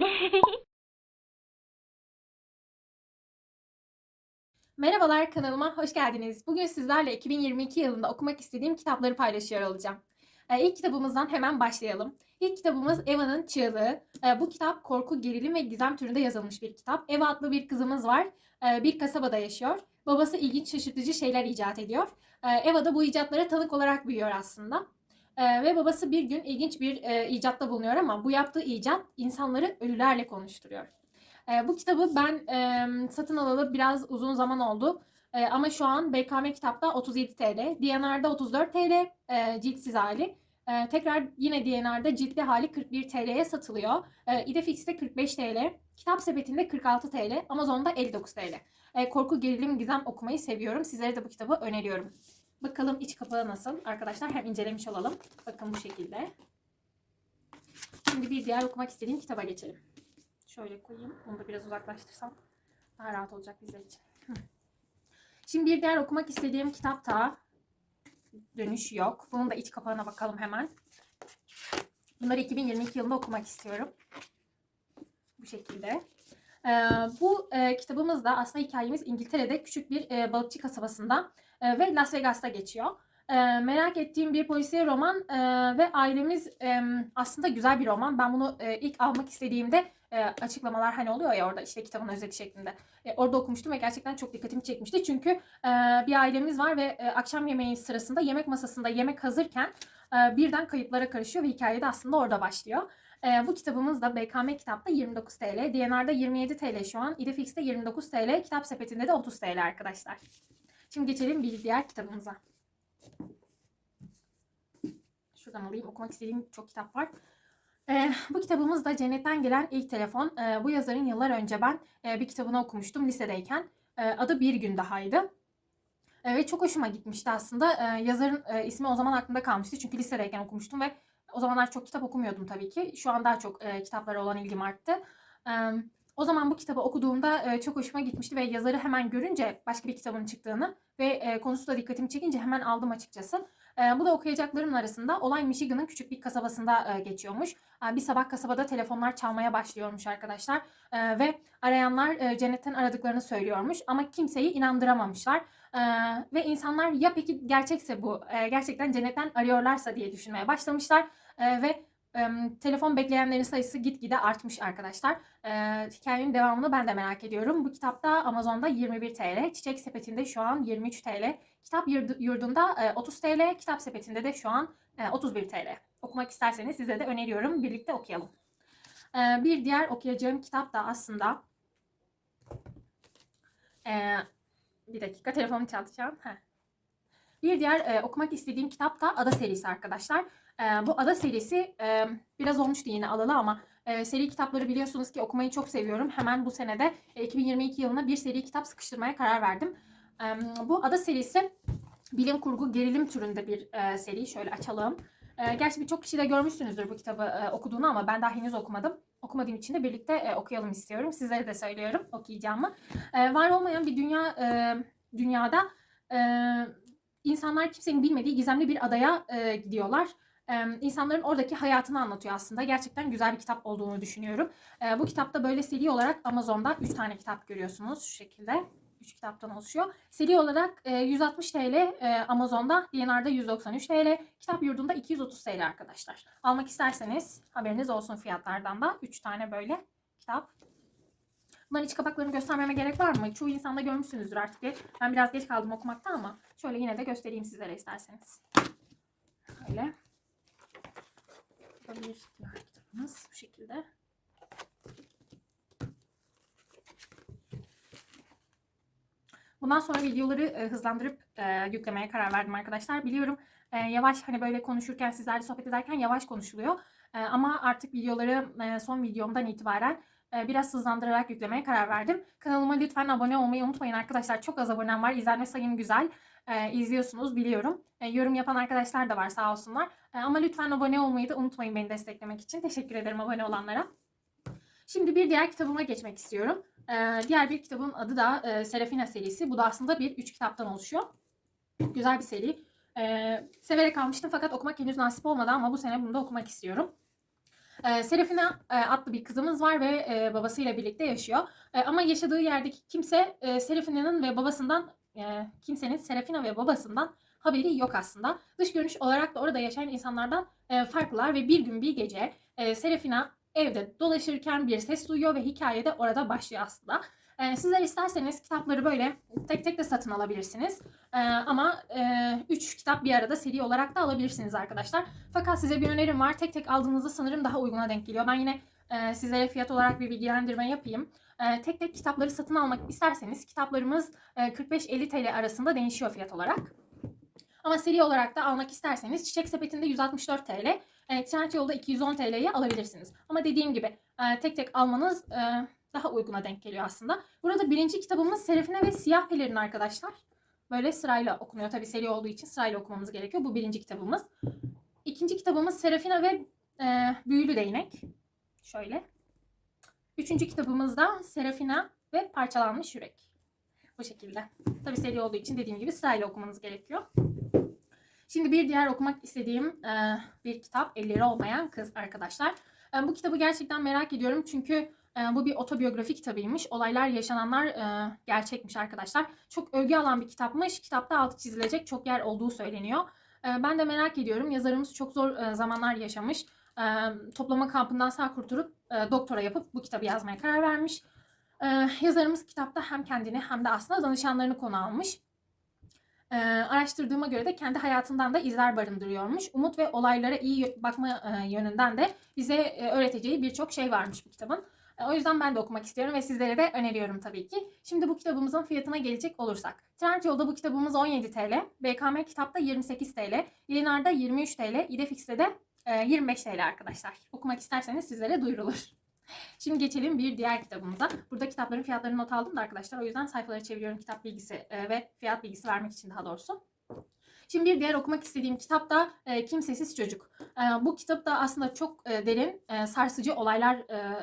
Merhabalar kanalıma hoş geldiniz. Bugün sizlerle 2022 yılında okumak istediğim kitapları paylaşıyor olacağım. Ee, ilk kitabımızdan hemen başlayalım. İlk kitabımız Eva'nın Çığlığı. Ee, bu kitap korku, gerilim ve gizem türünde yazılmış bir kitap. Eva adlı bir kızımız var. Ee, bir kasabada yaşıyor. Babası ilginç, şaşırtıcı şeyler icat ediyor. Ee, Eva da bu icatlara tanık olarak büyüyor aslında. Ee, ve babası bir gün ilginç bir e, icatta bulunuyor ama bu yaptığı icat insanları ölülerle konuşturuyor. E, bu kitabı ben e, satın alalı biraz uzun zaman oldu. E, ama şu an BKM kitapta 37 TL, DNR'da 34 TL e, ciltsiz hali. E, tekrar yine DNR'da ciltli hali 41 TL'ye satılıyor. E, İdefix'te 45 TL, kitap sepetinde 46 TL, Amazon'da 59 TL. E, korku, gerilim, gizem okumayı seviyorum. Sizlere de bu kitabı öneriyorum. Bakalım iç kapağı nasıl? Arkadaşlar hem incelemiş olalım. Bakın bu şekilde. Şimdi bir diğer okumak istediğim kitaba geçelim. Şöyle koyayım. Onu da biraz uzaklaştırsam daha rahat olacak bizler için. Şimdi bir diğer okumak istediğim kitap da Dönüş Yok. Bunun da iç kapağına bakalım hemen. Bunları 2022 yılında okumak istiyorum. Bu şekilde. Ee, bu e, kitabımız da aslında hikayemiz İngiltere'de küçük bir e, balıkçı kasabasında e, ve Las Vegas'ta geçiyor. E, merak ettiğim bir polisiye roman e, ve ailemiz aslında güzel bir roman. Ben bunu e, ilk almak istediğimde e, açıklamalar hani oluyor ya orada işte kitabın özeti şeklinde. E, orada okumuştum ve gerçekten çok dikkatimi çekmişti. Çünkü bir ailemiz var ve akşam yemeği sırasında yemek masasında yemek hazırken birden kayıplara karışıyor ve hikaye de aslında orada başlıyor. Bu kitabımız da BKM kitapta 29 TL, DNR'da 27 TL şu an, İdefix'te 29 TL, kitap sepetinde de 30 TL arkadaşlar. Şimdi geçelim bir diğer kitabımıza. Şuradan alayım. Okumak istediğim çok kitap var. Ee, bu kitabımız da Cennetten Gelen İlk Telefon. Ee, bu yazarın yıllar önce ben e, bir kitabını okumuştum lisedeyken. E, adı Bir Gün Daha'ydı. E, ve çok hoşuma gitmişti aslında. E, yazarın e, ismi o zaman aklımda kalmıştı. Çünkü lisedeyken okumuştum ve o zamanlar çok kitap okumuyordum tabii ki. Şu an daha çok e, kitaplara olan ilgim arttı. E, o zaman bu kitabı okuduğumda e, çok hoşuma gitmişti ve yazarı hemen görünce başka bir kitabın çıktığını ve e, konusu da dikkatimi çekince hemen aldım açıkçası. E, bu da okuyacaklarım arasında olay Michigan'ın küçük bir kasabasında e, geçiyormuş. E, bir sabah kasabada telefonlar çalmaya başlıyormuş arkadaşlar e, ve arayanlar e, cennetten aradıklarını söylüyormuş ama kimseyi inandıramamışlar. E, ve insanlar ya peki gerçekse bu e, gerçekten cennetten arıyorlarsa diye düşünmeye başlamışlar e, ve telefon bekleyenlerin sayısı gitgide artmış arkadaşlar. E, hikayenin devamını ben de merak ediyorum. Bu kitapta Amazon'da 21 TL, Çiçek Sepeti'nde şu an 23 TL, Kitap Yurdu'nda e, 30 TL, Kitap Sepeti'nde de şu an e, 31 TL. Okumak isterseniz size de öneriyorum. Birlikte okuyalım. E, bir diğer okuyacağım kitap da aslında e, bir dakika telefonumu çalacağım. Heh. Bir diğer e, okumak istediğim kitap da Ada serisi arkadaşlar. E, bu Ada serisi e, biraz olmuştu yine alalı ama e, seri kitapları biliyorsunuz ki okumayı çok seviyorum. Hemen bu senede e, 2022 yılına bir seri kitap sıkıştırmaya karar verdim. E, bu Ada serisi bilim kurgu gerilim türünde bir e, seri. Şöyle açalım. E, gerçi birçok kişi de görmüşsünüzdür bu kitabı e, okuduğunu ama ben daha henüz okumadım. Okumadığım için de birlikte e, okuyalım istiyorum. Sizlere de söylüyorum okuyacağımı. E, var olmayan bir dünya e, dünyada e, insanlar kimsenin bilmediği gizemli bir adaya e, gidiyorlar. E, insanların oradaki hayatını anlatıyor aslında. Gerçekten güzel bir kitap olduğunu düşünüyorum. E, bu kitapta böyle seri olarak Amazon'da 3 tane kitap görüyorsunuz şu şekilde. 3 kitaptan oluşuyor. Seri olarak e, 160 TL e, Amazon'da, DNR'da 193 TL, Kitap Yurdu'nda 230 TL arkadaşlar. Almak isterseniz haberiniz olsun fiyatlardan da. 3 tane böyle kitap. Bunların iç kapaklarını göstermeme gerek var mı? Çoğu insanda görmüşsünüzdür artık. Ben biraz geç kaldım okumakta ama şöyle yine de göstereyim sizlere isterseniz. Böyle. Bir diğer kitabımız bu şekilde. Bundan sonra videoları e, hızlandırıp e, yüklemeye karar verdim arkadaşlar. Biliyorum e, yavaş hani böyle konuşurken sizlerle sohbet ederken yavaş konuşuluyor. E, ama artık videoları e, son videomdan itibaren e, biraz hızlandırarak yüklemeye karar verdim. Kanalıma lütfen abone olmayı unutmayın arkadaşlar. Çok az abonem var. İzlenme sayım güzel. E, izliyorsunuz biliyorum. E, yorum yapan arkadaşlar da var sağ olsunlar. E, ama lütfen abone olmayı da unutmayın beni desteklemek için. Teşekkür ederim abone olanlara. Şimdi bir diğer kitabıma geçmek istiyorum. Ee, diğer bir kitabın adı da e, Serafina serisi. Bu da aslında bir üç kitaptan oluşuyor. Güzel bir seri. Ee, severek almıştım fakat okumak henüz nasip olmadı ama bu sene bunu da okumak istiyorum. E, Serafina e, adlı bir kızımız var ve e, babasıyla birlikte yaşıyor. E, ama yaşadığı yerdeki kimse e, Serafina'nın ve babasından e, kimsenin Serafina ve babasından haberi yok aslında. Dış görünüş olarak da orada yaşayan insanlardan e, farklılar ve bir gün bir gece e, Serafina evde dolaşırken bir ses duyuyor ve hikaye de orada başlıyor aslında. E, sizler isterseniz kitapları böyle tek tek de satın alabilirsiniz. E, ama 3 kitap bir arada seri olarak da alabilirsiniz arkadaşlar. Fakat size bir önerim var. Tek tek aldığınızda sanırım daha uyguna denk geliyor. Ben yine e, sizlere fiyat olarak bir bilgilendirme yapayım. E, tek tek kitapları satın almak isterseniz kitaplarımız e, 45-50 TL arasında değişiyor fiyat olarak. Ama seri olarak da almak isterseniz Çiçek Sepeti'nde 164 TL, e, Trendyol'da 210 TL'ye alabilirsiniz. Ama dediğim gibi e, tek tek almanız e, daha uyguna denk geliyor aslında. Burada birinci kitabımız Serafine ve Siyah Pelerin arkadaşlar. Böyle sırayla okunuyor. Tabi seri olduğu için sırayla okumamız gerekiyor. Bu birinci kitabımız. İkinci kitabımız Serafina ve e, Büyülü Değnek. Şöyle. Üçüncü kitabımız da Serafina ve Parçalanmış Yürek. Bu şekilde. Tabi seri olduğu için dediğim gibi sırayla okumanız gerekiyor. Şimdi bir diğer okumak istediğim e, bir kitap Elleri Olmayan Kız arkadaşlar. E, bu kitabı gerçekten merak ediyorum çünkü e, bu bir otobiyografi kitabıymış. Olaylar yaşananlar e, gerçekmiş arkadaşlar. Çok övgü alan bir kitapmış. Kitapta altı çizilecek çok yer olduğu söyleniyor. E, ben de merak ediyorum. Yazarımız çok zor e, zamanlar yaşamış. E, toplama kampından sağ kurtulup e, doktora yapıp bu kitabı yazmaya karar vermiş. E, yazarımız kitapta hem kendini hem de aslında danışanlarını konu almış. E, araştırdığıma göre de kendi hayatından da izler barındırıyormuş. Umut ve olaylara iyi bakma e, yönünden de bize e, öğreteceği birçok şey varmış bu kitabın. E, o yüzden ben de okumak istiyorum ve sizlere de öneriyorum tabii ki. Şimdi bu kitabımızın fiyatına gelecek olursak. Trendyol'da bu kitabımız 17 TL, BKM kitapta 28 TL, Yelinar'da 23 TL, İdefix'te de e, 25 TL arkadaşlar. Okumak isterseniz sizlere duyurulur. Şimdi geçelim bir diğer kitabımıza. Burada kitapların fiyatlarını not aldım da arkadaşlar. O yüzden sayfaları çeviriyorum kitap bilgisi e, ve fiyat bilgisi vermek için daha doğrusu. Şimdi bir diğer okumak istediğim kitap da e, Kimsesiz Çocuk. E, bu kitap da aslında çok e, derin, e, sarsıcı olaylar, e,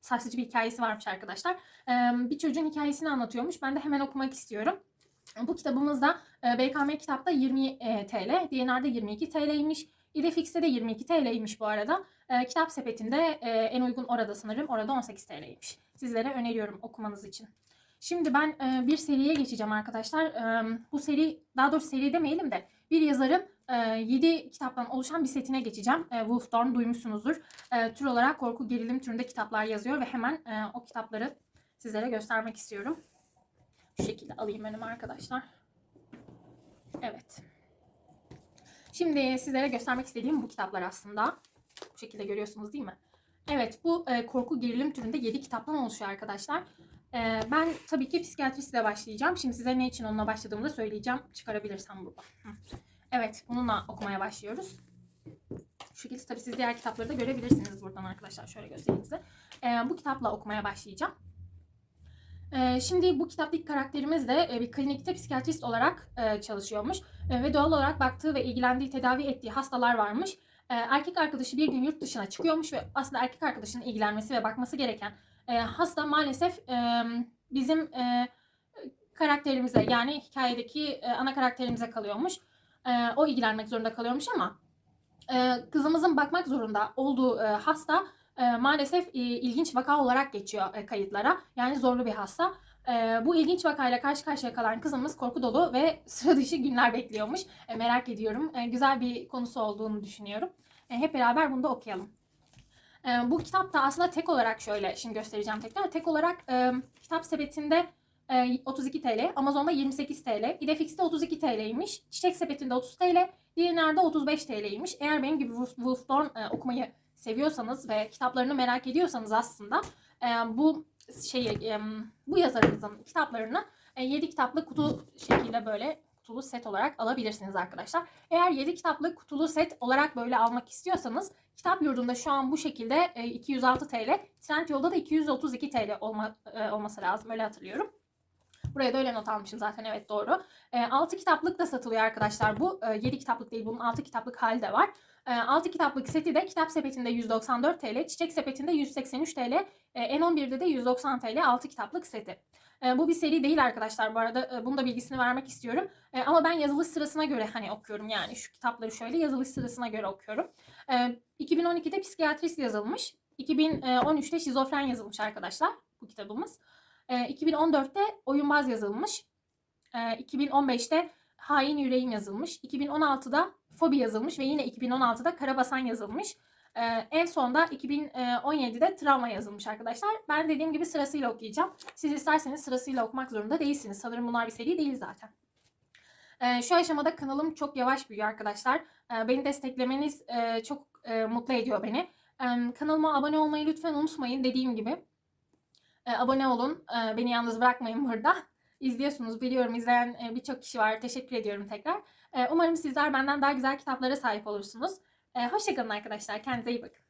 sarsıcı bir hikayesi varmış arkadaşlar. E, bir çocuğun hikayesini anlatıyormuş. Ben de hemen okumak istiyorum. Bu kitabımız da e, BKM kitapta 20 e, TL, DNR'da 22 TL'ymiş. İdefix'te de 22 TL'ymiş bu arada. E, kitap sepetinde e, en uygun orada sanırım. Orada 18 TL'ymiş. Sizlere öneriyorum okumanız için. Şimdi ben e, bir seriye geçeceğim arkadaşlar. E, bu seri, daha doğrusu seri demeyelim de bir yazarın e, 7 kitaptan oluşan bir setine geçeceğim. E, Wolf Dawn duymuşsunuzdur. E, tür olarak korku gerilim türünde kitaplar yazıyor ve hemen e, o kitapları sizlere göstermek istiyorum. Şu şekilde alayım önüme arkadaşlar. Evet. Şimdi sizlere göstermek istediğim bu kitaplar aslında. Bu şekilde görüyorsunuz değil mi? Evet bu e, korku gerilim türünde 7 kitaptan oluşuyor arkadaşlar. E, ben tabii ki psikiyatristle başlayacağım. Şimdi size ne için onunla başladığımı da söyleyeceğim. Çıkarabilirsem burada. Evet bununla okumaya başlıyoruz. Şu şekilde tabii siz diğer kitapları da görebilirsiniz buradan arkadaşlar. Şöyle göstereyim size. E, bu kitapla okumaya başlayacağım. E, şimdi bu kitaptaki karakterimiz de e, bir klinikte psikiyatrist olarak e, çalışıyormuş. E, ve doğal olarak baktığı ve ilgilendiği, tedavi ettiği hastalar varmış. Erkek arkadaşı bir gün yurt dışına çıkıyormuş ve aslında erkek arkadaşının ilgilenmesi ve bakması gereken hasta maalesef bizim karakterimize yani hikayedeki ana karakterimize kalıyormuş. O ilgilenmek zorunda kalıyormuş ama kızımızın bakmak zorunda olduğu hasta e, maalesef e, ilginç vaka olarak geçiyor e, kayıtlara. Yani zorlu bir hasta. Bu ilginç vakayla karşı karşıya kalan kızımız korku dolu ve sıra dışı günler bekliyormuş. Merak ediyorum. Güzel bir konusu olduğunu düşünüyorum. Hep beraber bunu da okuyalım. Bu kitap da aslında tek olarak şöyle şimdi göstereceğim tekrar. Tek olarak kitap sepetinde e, 32 TL, Amazon'da 28 TL, İdefix'te 32 TL'ymiş, Çiçek sepetinde 30 TL, DNR'da 35 TL'ymiş. Eğer benim gibi Wolf Dawn e, okumayı seviyorsanız ve kitaplarını merak ediyorsanız aslında e, bu şeyi e, bu yazarımızın kitaplarını e, 7 kitaplı kutu şekilde böyle kutulu set olarak alabilirsiniz arkadaşlar. Eğer 7 kitaplı kutulu set olarak böyle almak istiyorsanız kitap yurdunda şu an bu şekilde e, 206 TL, Trendyol'da da 232 TL olma, e, olması lazım öyle hatırlıyorum. Buraya da öyle not almışım zaten evet doğru. E, 6 kitaplık da satılıyor arkadaşlar bu. E, 7 kitaplık değil bunun 6 kitaplık hali de var. E, 6 kitaplık seti de kitap sepetinde 194 TL, çiçek sepetinde 183 TL, e, N11'de de 190 TL 6 kitaplık seti. E, bu bir seri değil arkadaşlar bu arada e, bunu da bilgisini vermek istiyorum. Ama ben yazılış sırasına göre hani okuyorum yani şu kitapları şöyle yazılış sırasına göre okuyorum. Ee, 2012'de psikiyatrist yazılmış. 2013'te şizofren yazılmış arkadaşlar bu kitabımız. Ee, 2014'te oyunbaz yazılmış. Ee, 2015'te hain yüreğim yazılmış. 2016'da fobi yazılmış ve yine 2016'da karabasan yazılmış. Ee, en sonda 2017'de travma yazılmış arkadaşlar. Ben dediğim gibi sırasıyla okuyacağım. Siz isterseniz sırasıyla okumak zorunda değilsiniz. Sanırım bunlar bir seri değil zaten. Ee, şu aşamada kanalım çok yavaş büyüyor arkadaşlar. Ee, beni desteklemeniz e, çok e, mutlu ediyor beni. Ee, kanalıma abone olmayı lütfen unutmayın dediğim gibi. Ee, abone olun. Ee, beni yalnız bırakmayın burada. İzliyorsunuz biliyorum izleyen e, birçok kişi var. Teşekkür ediyorum tekrar. Ee, umarım sizler benden daha güzel kitaplara sahip olursunuz. Ee, hoşçakalın arkadaşlar. Kendinize iyi bakın.